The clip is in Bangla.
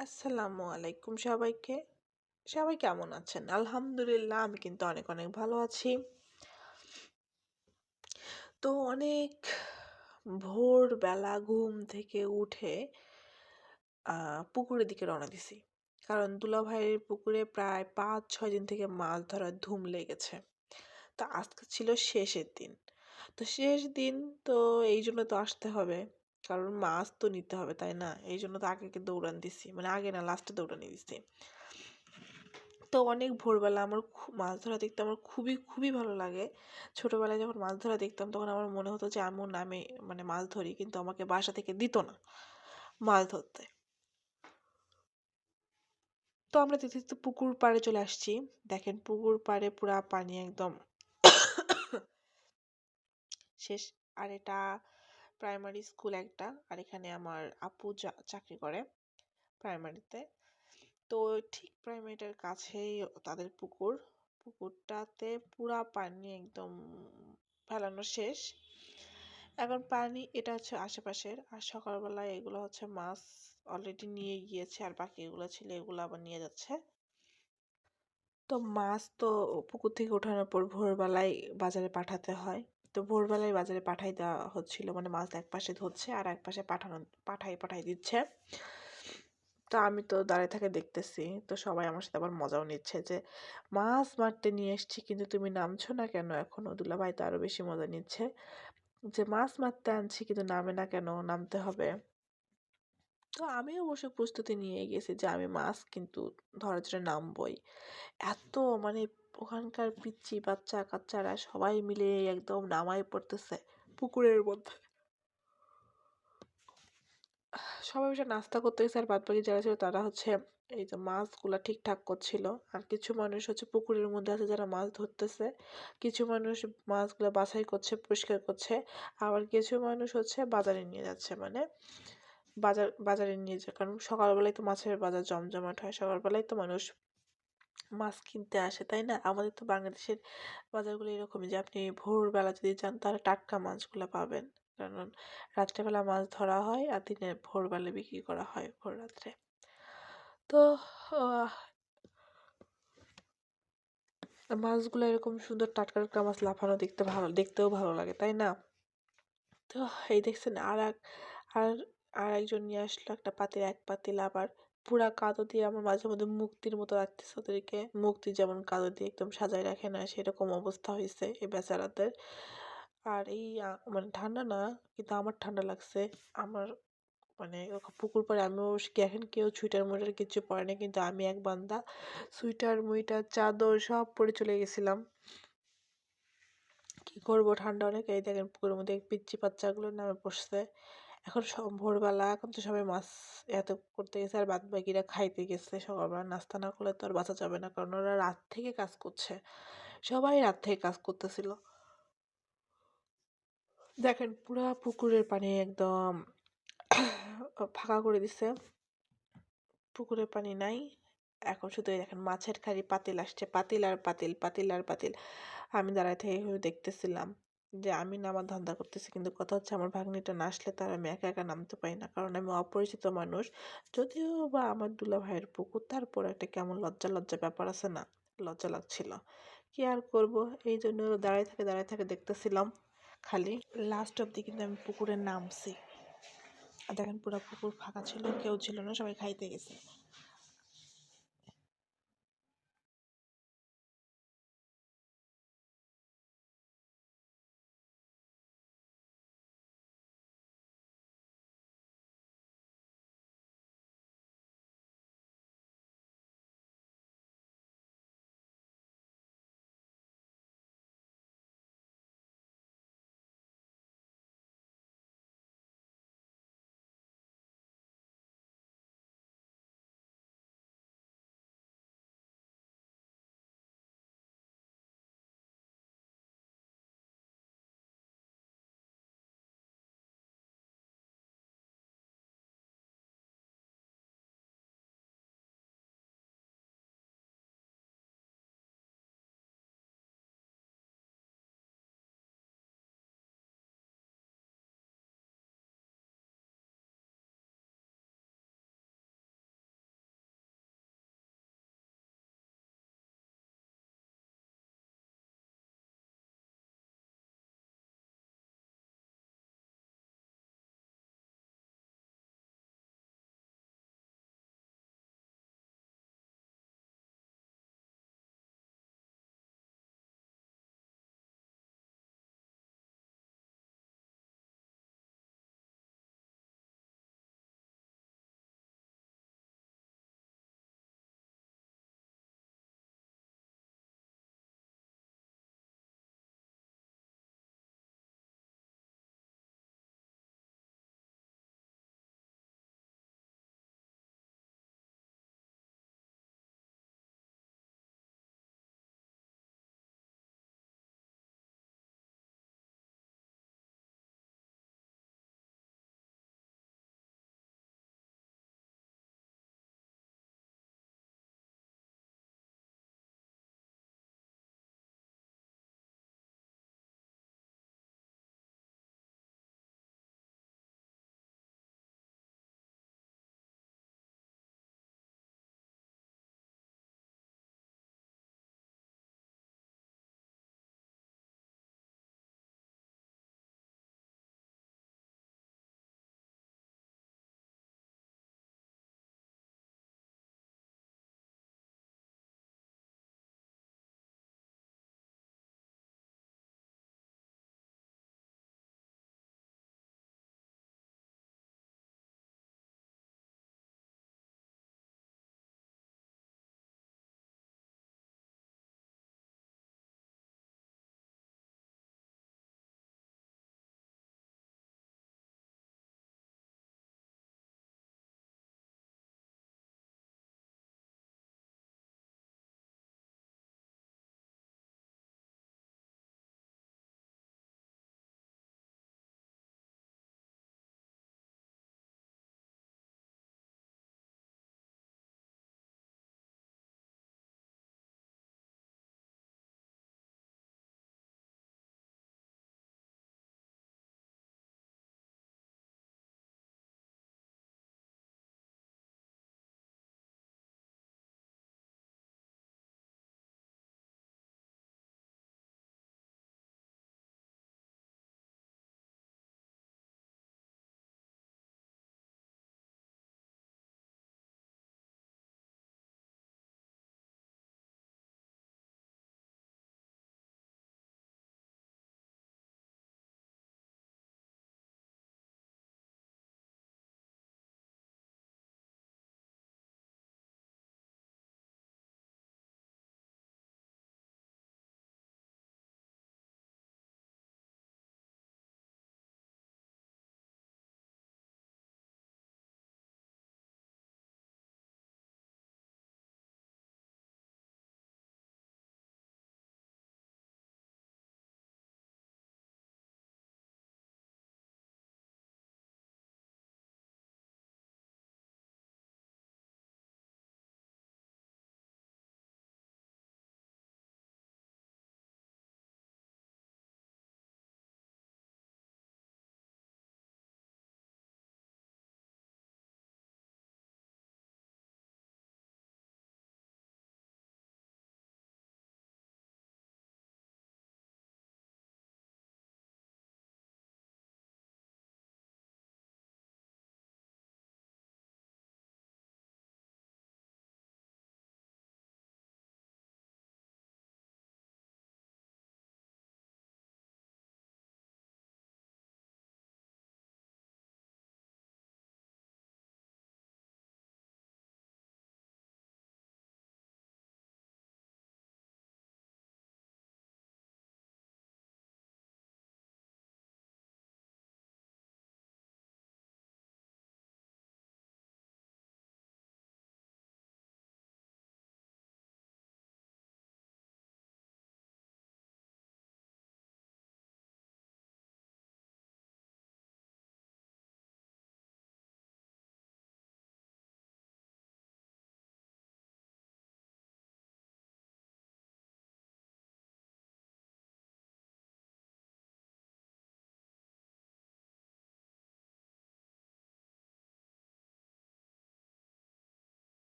আসসালামু আলাইকুম সবাইকে। সবাই কেমন আছেন? আলহামদুলিল্লাহ, আমি কিন্তু অনেক অনেক ভালো আছি। তো অনেক ভোরবেলা ঘুম থেকে উঠে পুকুরের দিকে রওনা দিছি। কারণ দুলাভাইয়ের পুকুরে প্রায় পাঁচ ছয় দিন থেকে মাছ ধরার ধুম লেগেছে। তো আজকে ছিল শেষের দিন। তো শেষ দিন তো এই জন্য তো আসতে হবে। কারণ মাছ তো নিতে হবে, তাই না? এই জন্য তো আগে দৌড়ান দিছি। মানে আগে না লাস্টে দৌড়ানি দিছি। তো অনেক ভোরবেলা আমার মাছ ধরা দেখতে আমার খুবই খুবই ভালো লাগে। ছোটবেলায় যখন মাছ ধরা দেখতাম, তখন আমার মনে হতো যে আমিও নামে মানে মাছ ধরি, কিন্তু আমাকে বাসা থেকে দিত না মাছ ধরতে। তো আমরা দেখতে দেখতে পুকুর পাড়ে চলে আসছি। দেখেন, পুকুর পাড়ে পুরা পানি একদম শেষ। আর এটা প্রাইমারি স্কুল একটা, আর এখানে আমার আপু চাকরি করে প্রাইমারিতে তো। ঠিক প্রাইমারিটার কাছেই তাদের পুকুর। পুকুরটাতে পুরা পানি একদম ফেলানো শেষ। এখন পানি, এটা হচ্ছে আশেপাশের। আর সকালবেলায় এগুলো হচ্ছে মাছ অলরেডি নিয়ে গিয়েছে, আর বাকি এগুলো ছিল এগুলো আবার নিয়ে যাচ্ছে। তো মাছ তো পুকুর থেকে ওঠানোর পর ভোরবেলায় বাজারে পাঠাতে হয়। তো ভোরবেলায় বাজারে পাঠাই দেওয়া হচ্ছিল। মানে মাছ এক পাশে ধরছে আর এক পাশে পাঠানো পাঠাই পাঠাই দিচ্ছে। তো আমি তো দাঁড়িয়ে থেকে দেখতেছি। তো সবাই আমার সাথে আবার মজাও নিচ্ছে যে, মাছ মারতে নিয়ে এসছি কিন্তু তুমি নামছো না কেন এখনও? দুলাভাই তো আরও বেশি মজা নিচ্ছে। যে মাছ মারতে আনছি কিন্তু নামে না কেন? নামতে হবে। তো আমি অবশ্য প্রস্তুতি নিয়ে গেছি যে আমি মাছ কিন্তু ধরার জন্য নামবই। এত মানে ওখানকার পিচ্চি বাচ্চা কাচ্চারা সবাই মিলে একদম নামায় পড়তেছে পুকুরের মধ্যে। সবাই বসে নাস্তা করতে গেছে আর বাদ বাকি যারা ছিল তারা হচ্ছে এই যে মাছগুলা ঠিকঠাক করছিল। আর কিছু মানুষ হচ্ছে পুকুরের মধ্যে আছে যারা মাছ ধরতেছে। কিছু মানুষ মাছগুলো বাছাই করছে, পরিষ্কার করছে। আবার কিছু মানুষ হচ্ছে বাজারে নিয়ে যাচ্ছে মানে বাজার, বাজারে নিয়ে যায়। কারণ সকালবেলায় তো মাছের বাজার জমজমাট হয়, সকালবেলায় তো মানুষ মাছ কিনতে আসে, তাই না? আমাদের তো বাংলাদেশের বাজারগুলো এরকমই যে আপনি ভোরবেলা যদি যান তাহলে টাটকা মাছগুলো পাবেন। কারণ রাত্রেবেলা মাছ ধরা হয় আর দিনে ভোরবেলা বিক্রি করা হয় ভোর রাত্রে। তো মাছগুলো এরকম সুন্দর টাটকা টাটকা মাছ লাফানো দেখতে ভালো, দেখতেও ভালো লাগে, তাই না? তো এই দেখছেন আর এক আর আর একজন নিয়ে আসলো একটা পাতিল, এক পাতিল আবার পুরা কাদো দিয়ে আমার মাঝে মধ্যে মুক্তির মতো রাখতেছে ওদেরকে। মুক্তি যেমন কাদো দিয়ে একদম সাজায় রাখে না, সেরকম অবস্থা হয়েছে এই বেচারাদের। আর এই মানে ঠান্ডা না, কিন্তু আমার ঠান্ডা লাগছে। আমার মানে পুকুর পাড়ে আমিও এখন কেউ সুইটার মুইটার কিছু পরে না, কিন্তু আমি এক বান্দা। সোয়েটার মুইটার চাদর সব পরে চলে গেছিলাম। কি করব? ঠান্ডা অনেক, এই দেখেন পুকুরের মধ্যে পিচ্চি বাচ্চাগুলো নামে পড়ছে এখন সব ভোরবেলা এখন তো সবাই মাছ এত করতে গেছে আর বাদ বাকিরা খাইতে গেছে। সকালবেলা নাস্তা না করলে তো আর বাঁচা যাবে না। কারণ ওরা রাত থেকে কাজ করছে। সবাই রাত থেকে কাজ করতেছিল। দেখেন পুরা পুকুরের পানি একদম ফাঁকা করে দিছে। পুকুরের পানি নাই। এখন শুধু দেখেন মাছের খালি পাতিল আসছে। পাতিল আর পাতিল পাতিল আর পাতিল। আমি দাঁড়ায় থেকে দেখতেছিলাম। যে আমি নামার ধান্দা করতেছি, কিন্তু কথা হচ্ছে আমার ভাগ্নিটা না আসলে তার আমি একা একা নামতে পারি না। কারণ আমি অপরিচিত মানুষ। যদিও বা আমার দুলা ভাইয়ের পুকুর, তারপর একটা কেমন লজ্জা লজ্জা ব্যাপার আছে না? লজ্জা লাগছিল। কি আর করব? এই জন্য দাঁড়ায় থাকে দাঁড়ায় থাকে দেখতেছিলাম খালি। লাস্ট অব্দি কিন্তু আমি পুকুরে নামছি। দেখেন পুরো পুকুর ফাঁকা ছিল, কেউ ছিল না, সবাই খাইতে গেছে।